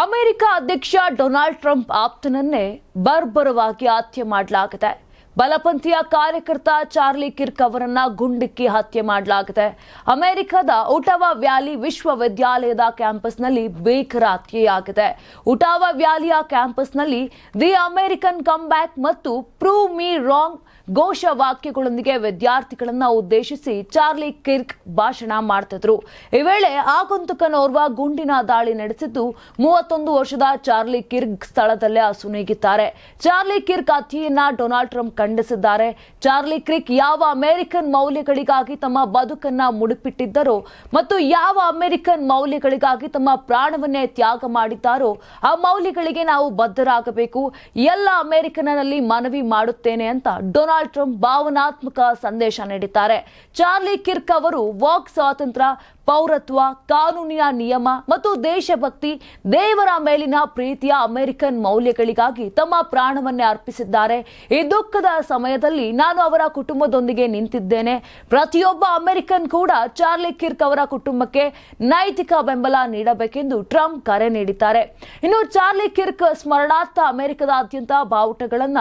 America ಅಧ್ಯಕ್ಷ Donald Trump ಆಪ್ತನನ್ನೇ ಬರ್ಬರವಾಗಿ ಹತ್ಯೆ ಮಾಡಲಾಗಿದೆ. ಬಲಪಂಥೀಯ ಕಾರ್ಯಕರ್ತ ಚಾರ್ಲಿ ಕಿರ್ಕ್ ಅವರನ್ನ ಗುಂಡಿಕ್ಕಿ ಹತ್ಯೆ ಮಾಡಲಾಗಿದೆ. ಅಮೆರಿಕದ ಉಟಾವ ವ್ಯಾಲಿ ವಿಶ್ವವಿದ್ಯಾಲಯದ ಕ್ಯಾಂಪಸ್ನಲ್ಲಿ ಭೀಕರ ಹತ್ಯೆಯಾಗಿದೆ. ಉಟಾವ ವ್ಯಾಲಿಯ ಕ್ಯಾಂಪಸ್ನಲ್ಲಿ ದಿ ಅಮೆರಿಕನ್ ಕಮ್ ಬ್ಯಾಕ್ ಮತ್ತು ಪ್ರೂವ್ ಮೀ ರಾಂಗ್ ಘೋಷವಾಕ್ಯಗಳೊಂದಿಗೆ ವಿದ್ಯಾರ್ಥಿಗಳನ್ನ ಉದ್ದೇಶಿಸಿ ಚಾರ್ಲಿ ಕಿರ್ಕ್ ಭಾಷಣ ಮಾಡ್ತಿದ್ರು. ಈ ವೇಳೆ ಆಗಂತುಕನೋರ್ವ ಗುಂಡಿನ ದಾಳಿ ನಡೆಸಿದ್ದು ಮೂವತ್ತೊಂದು ವರ್ಷದ ಚಾರ್ಲಿ ಕಿರ್ಕ್ ಸ್ಥಳದಲ್ಲೇ ಅಸುನೀಗಿದ್ದಾರೆ ಚಾರ್ಲಿ ಕಿರ್ಕ್ ಹತ್ಯೆಯನ್ನ ಡೊನಾಲ್ಡ್ ಟ್ರಂಪ್ ಖಂಡಿಸಿದ್ದಾರೆ. ಚಾರ್ಲಿ ಕ್ರಿಕ್ ಯಾವ ಅಮೆರಿಕನ್ ಮೌಲ್ಯಗಳಿಗಾಗಿ ತಮ್ಮ ಬದುಕನ್ನ ಮುಡುಪಿಟ್ಟಿದ್ದರೋ ಮತ್ತು ಯಾವ ಅಮೆರಿಕನ್ ಮೌಲ್ಯಗಳಿಗಾಗಿ ತಮ್ಮ ಪ್ರಾಣವನ್ನೇ ತ್ಯಾಗ ಮಾಡಿದ್ದಾರೋ ಆ ಮೌಲ್ಯಗಳಿಗೆ ನಾವು ಬದ್ಧರಾಗಬೇಕು. ಎಲ್ಲ ಅಮೆರಿಕನಲ್ಲಿ ಮನವಿ ಮಾಡುತ್ತೇನೆ ಅಂತ ಡೊನಾಲ್ಡ್ ಟ್ರಂಪ್ ಭಾವನಾತ್ಮಕ ಸಂದೇಶ ನೀಡಿದ್ದಾರೆ. ಚಾರ್ಲಿ ಕಿರ್ಕ್ ಅವರು ವಾಕ್ ಸ್ವಾತಂತ್ರ್ಯ ಪೌರತ್ವ, ಕಾನೂನಿನ ನಿಯಮ ಮತ್ತು ದೇಶಭಕ್ತಿ ದೇವರ ಮೇಲಿನ ಪ್ರೀತಿಯ ಅಮೆರಿಕನ್ ಮೌಲ್ಯಗಳಿಗಾಗಿ ತಮ್ಮ ಪ್ರಾಣವನ್ನೇ ಅರ್ಪಿಸಿದ್ದಾರೆ. ಈ ದುಃಖದ ಸಮಯದಲ್ಲಿ ನಾನು ಅವರ ಕುಟುಂಬದೊಂದಿಗೆ ನಿಂತಿದ್ದೇನೆ. ಪ್ರತಿಯೊಬ್ಬ ಅಮೆರಿಕನ್ ಕೂಡ ಚಾರ್ಲಿ ಕಿರ್ಕ್ ಅವರ ಕುಟುಂಬಕ್ಕೆ ನೈತಿಕ ಬೆಂಬಲ ನೀಡಬೇಕೆಂದು ಟ್ರಂಪ್ ಕರೆ ನೀಡಿದ್ದಾರೆ. ಇನ್ನು ಚಾರ್ಲಿ ಕಿರ್ಕ್ ಸ್ಮರಣಾರ್ಥ ಅಮೆರಿಕದಾದ್ಯಂತ ಬಾವುಟಗಳನ್ನ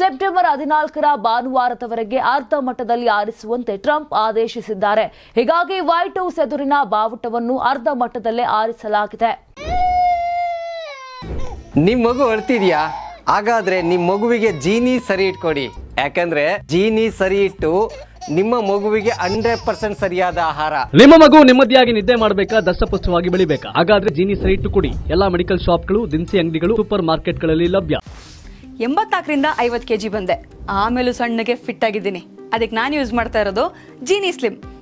ಸೆಪ್ಟೆಂಬರ್ ಹದಿನಾಲ್ಕರ ಭಾನುವಾರದವರೆಗೆ ಅರ್ಧ ಮಟ್ಟದಲ್ಲಿ ಆರಿಸುವಂತೆ ಟ್ರಂಪ್ ಆದೇಶಿಸಿದ್ದಾರೆ. ಹೀಗಾಗಿ ವೈಟ್ ಹೌಸ್ ಎದುರಿನ ಬಾವುಟವನ್ನು ಅರ್ಧ ಮಟ್ಟದಲ್ಲೇ ಆರಿಸಲಾಗಿದೆ. ನಿಮ್ ಮಗು ಅಳ್ತಿದ್ಯಾ? ಹಾಗಾದ್ರೆ ನಿಮ್ ಮಗುವಿಗೆ ಜೀನಿ ಸರಿ ಇಟ್ಕೊಡಿ. ಯಾಕಂದ್ರೆ ಜೀನಿ ಸರಿ ಇಟ್ಟು ನಿಮ್ಮ ಮಗುವಿಗೆ ಹಂಡ್ರೆಡ್ ಪರ್ಸೆಂಟ್ ಸರಿಯಾದ ಆಹಾರ. ನಿಮ್ಮ ಮಗು ನೆಮ್ಮದಿಯಾಗಿ ನಿದ್ದೆ ಮಾಡಬೇಕಾ ದಷ್ಟಪುಷ್ಟವಾಗಿ ಬೆಳಿಬೇಕಾ? ಹಾಗಾದ್ರೆ ಜೀನಿ ಸರಿ ಇಟ್ಟು ಕೊಡಿ. ಎಲ್ಲಾ ಮೆಡಿಕಲ್ ಶಾಪ್ಗಳು ದಿನಸಿ ಅಂಗಡಿಗಳು ಸೂಪರ್ ಮಾರ್ಕೆಟ್ಗಳಲ್ಲಿ ಲಭ್ಯ. ಎಂಬತ್ನಾಲ್ಕರಿಂದ ಐವತ್ತು ಕೆ ಜಿ ಬಂದೆ. ಆಮೇಲೂ ಸಣ್ಣಗೆ ಫಿಟ್ ಆಗಿದ್ದೀನಿ. ಅದಕ್ಕೆ ನಾನು ಯೂಸ್ ಮಾಡ್ತಾ ಇರೋದು ಜೀನಿ ಸ್ಲಿಮ್.